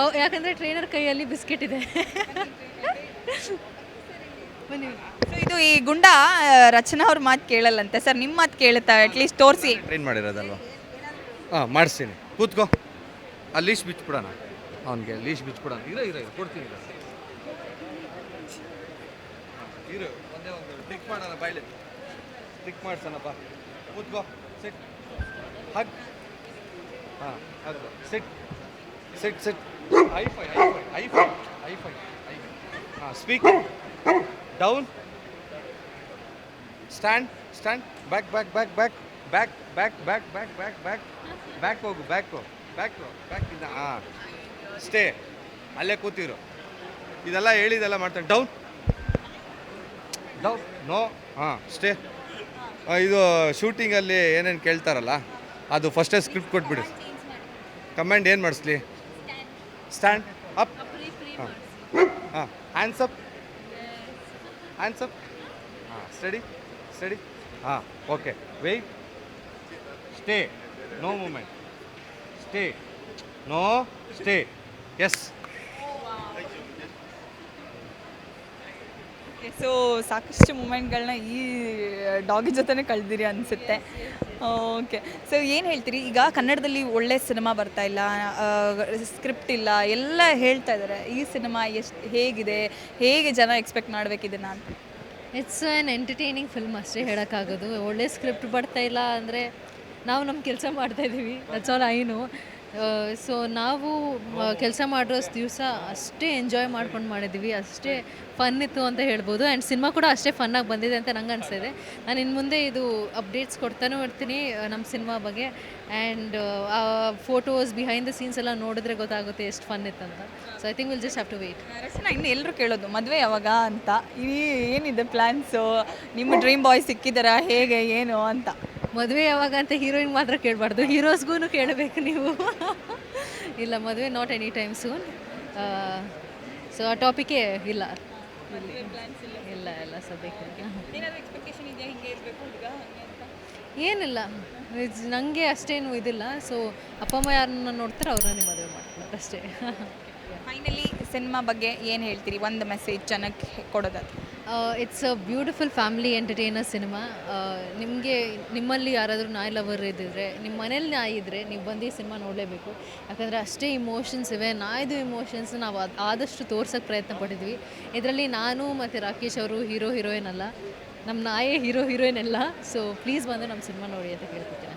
ಅವ್ ಯಾಕಂದರೆ ಟ್ರೈನರ್ ಕೈಯಲ್ಲಿ ಬಿಸ್ಕೆಟ್ ಇದೆ. ಬನ್ನಿ. ಸೊ ಇದು ಈ ಗುಂಡ ಆ, ರಚನಾ ಅವ್ರ ಮಾತು ಕೇಳಲ್ಲಂತೆ. ಸರ್ ನಿಮ್ಮ ಮಾತು ಕೇಳುತ್ತಾ? ಅಟ್ಲೀಸ್ಟ್ ತೋರಿಸಿ. ಟ್ರೈನ್ ಮಾಡಿರೋದಲ್ವ? ಹಾಂ ಮಾಡಿಸ್ತೀನಿ. ಕೂತ್ಕೋ. ಆ ಲೀಶ್ ಬಿಚ್ಬಿಡೋಣ ಅವನಿಗೆ ಲೀಶ್ ಬಿಚ್ಬಿಡೋಣ ಇರೋ ಇರೋ ಇರೋ, ಕೊಡ್ತೀನಿ ಇರೋ. ಇರು ಒಂದೇ ಒಂದು ಟಿಕ್ ಮಾಡೋಣ ಬಾಯ್ಲಿ. ಟಿಕ್ ಮಾಡ್ಸೋಣಪ್ಪ ಕೂತ್ಕೋ. ಸಿಟ್ ಹಗ್ ಹಾಂ hug sit sit set high five high five high five high five high ಹಾಂ speak down stand stand back back back back back back back back back back back ಹೋಗು back ಹೋಗು back back ಇಂದ ಹಾಂ stay ಅಲ್ಲೇ ಕೂತಿರು. ಇದೆಲ್ಲ ಹೇಳಿದೆಲ್ಲ ಮಾಡ್ತಾರೆ. ಡೌನ್ ಡೌನ್ ನೋ ಹಾಂ ಸ್ಟೇ ಇದು ಶೂಟಿಂಗಲ್ಲಿ ಏನೇನು ಕೇಳ್ತಾರಲ್ಲ ಅದು ಫಸ್ಟೇ ಸ್ಕ್ರಿಪ್ಟ್ ಕೊಟ್ಬಿಡಿ. ಕಮೆಂಡ್ ಏನು ಮಾಡಿಸ್ಲಿ? ಸ್ಟ್ಯಾಂಡ್ ಅಪ್ ಹಾಂ ಹಾಂ ಹ್ಯಾಂಡ್ಸ್ ಅಪ್ ಹ್ಯಾಂಡ್ಸ್ ಅಪ್ ಹಾಂ ಸ್ಟಡಿ ಸ್ಟಡಿ ಹಾಂ okay wait stay no movement stay no stay yes so ಸಾಕಷ್ಟು ಮೂಮೆಂಟ್ಗಳನ್ನ ಈ ಡಾಗಿ ಜೊತೆನೇ ಕಳೆದಿರಿ ಅನಿಸುತ್ತೆ. ಓಕೆ ಸೊ ಏನು ಹೇಳ್ತೀರಿ? ಈಗ ಕನ್ನಡದಲ್ಲಿ ಒಳ್ಳೆ ಸಿನಿಮಾ ಬರ್ತಾ ಇಲ್ಲ ಸ್ಕ್ರಿಪ್ಟ್ ಇಲ್ಲ, ಎಲ್ಲ ಹೇಳ್ತಾ ಇದ್ದಾರೆ ಈ ಸಿನಿಮಾ ಎಷ್ಟು, ಹೇಗಿದೆ? ಹೇಗೆ ಜನ ಎಕ್ಸ್ಪೆಕ್ಟ್ ಮಾಡಬೇಕಿದನ್ನ ನಾನು ಇಟ್ಸ್ ಆ್ಯನ್ ಎಂಟರ್ಟೈನಿಂಗ್ ಫಿಲ್ಮ್ ಅಷ್ಟೇ ಹೇಳೋಕ್ಕಾಗೋದು. ಒಳ್ಳೆ ಸ್ಕ್ರಿಪ್ಟ್ ಬರ್ತಾ ಇಲ್ಲ ಅಂದರೆ ನಾವು ನಮ್ಮ ಕೆಲಸ ಮಾಡ್ತಾಯಿದ್ದೀವಿ ದಟ್ಸ್ ಆಲ್ ಐನು ಸೊ ನಾವು ಕೆಲಸ ಮಾಡಿರೋ ದಿವಸ ಅಷ್ಟೇ ಎಂಜಾಯ್ ಮಾಡ್ಕೊಂಡು ಮಾಡಿದ್ವಿ, ಅಷ್ಟೇ ಫನ್ ಇತ್ತು ಅಂತ ಹೇಳ್ಬೋದು. ಆ್ಯಂಡ್ ಸಿನಿಮಾ ಕೂಡ ಅಷ್ಟೇ ಫನ್ನಾಗಿ ಬಂದಿದೆ ಅಂತ ನಂಗೆ ಅನಿಸ್ತಿದೆ ನಾನು ಇನ್ನು ಮುಂದೆ ಇದು ಅಪ್ಡೇಟ್ಸ್ ಕೊಡ್ತಾನೂ ಇರ್ತೀನಿ ನಮ್ಮ ಸಿನಿಮಾ ಬಗ್ಗೆ. ಆ್ಯಂಡ್ ಆ ಫೋಟೋಸ್ ಬಿಹೈಂಡ್ ದ ಸೀನ್ಸ್ ಎಲ್ಲ ನೋಡಿದ್ರೆ ಗೊತ್ತಾಗುತ್ತೆ ಎಷ್ಟು ಫನ್ ಇತ್ತು ಅಂತ. So I think will just have to wait Rachana ಇನ್ನು ಎಲ್ಲರೂ ಕೇಳೋದು, ಮದುವೆ ಯಾವಾಗ ಅಂತ. ಈ, ಏನಿದೆ ಪ್ಲ್ಯಾನ್ಸು ನಿಮ್ಮ ಡ್ರೀಮ್ ಬಾಯ್ ಸಿಕ್ಕಿದ್ದಾರಾ ಹೇಗೆ, ಏನು ಅಂತ. ಮದುವೆ ಯಾವಾಗ ಅಂತ ಹೀರೋಯಿನ್ ಮಾತ್ರ ಕೇಳಬಾರ್ದು. ಹೀರೋಸ್ಗೂ ಕೇಳಬೇಕು ನೀವು. ಇಲ್ಲ ಮದುವೆ not any time soon so ಆ ಟಾಪಿಕೇ ಇಲ್ಲ. ಇಲ್ಲ. ಇಲ್ಲ ಸದ್ಯಕ್ಕೆ. ಏನಿಲ್ಲ. ನನಗೆ ಅಷ್ಟೇನು ಇದಿಲ್ಲ. ಸೊ ಅಪ್ಪ ಅಮ್ಮ ಯಾರನ್ನ ನೋಡ್ತಾರೆ ಅವ್ರನ್ನ ಮದುವೆ ಮಾಡ್ತಾರೆ ಅಷ್ಟೇ. ಫೈನಲಿ ಸಿನಿಮಾ ಬಗ್ಗೆ ಏನು ಹೇಳ್ತೀರಿ? ಒಂದು ಮೆಸೇಜ್ ಜನಕ್ಕೆ ಕೊಡೋದಾದ್ರೆ. It's a beautiful family entertainer cinema ನಿಮಗೆ ನಿಮ್ಮಲ್ಲಿ ಯಾರಾದರೂ ನಾಯಿ ಲವರ್ ಇದ್ದಿದ್ರೆ ನಿಮ್ಮ ಮನೇಲಿ ನಾಯಿ ಇದ್ದರೆ ನೀವು ಬಂದು ಈ ಸಿನಿಮಾ ನೋಡಲೇಬೇಕು. ಯಾಕಂದರೆ ಅಷ್ಟೇ ಇಮೋಷನ್ಸ್ ಇವೆ. ನಾಯ್ದು ಇಮೋಷನ್ಸ್ ನಾವು ಆದಷ್ಟು ತೋರ್ಸೋಕ್ಕೆ ಪ್ರಯತ್ನ ಪಡಿದ್ವಿ ಇದರಲ್ಲಿ ನಾನು ಮತ್ತು ರಾಕೇಶ್ ಅವರು ಹೀರೋ ಹೀರೋಯಿನ್ ಅಲ್ಲ. ನಮ್ಮ ನಾಯೇ ಹೀರೋ ಹೀರೋಯಿನ್ ಅಲ್ಲ ಸೊ ಪ್ಲೀಸ್ ಬಂದು ನಮ್ಮ ಸಿನಿಮಾ ನೋಡಿ ಅಂತ ಕೇಳ್ಕೊತೀನಿ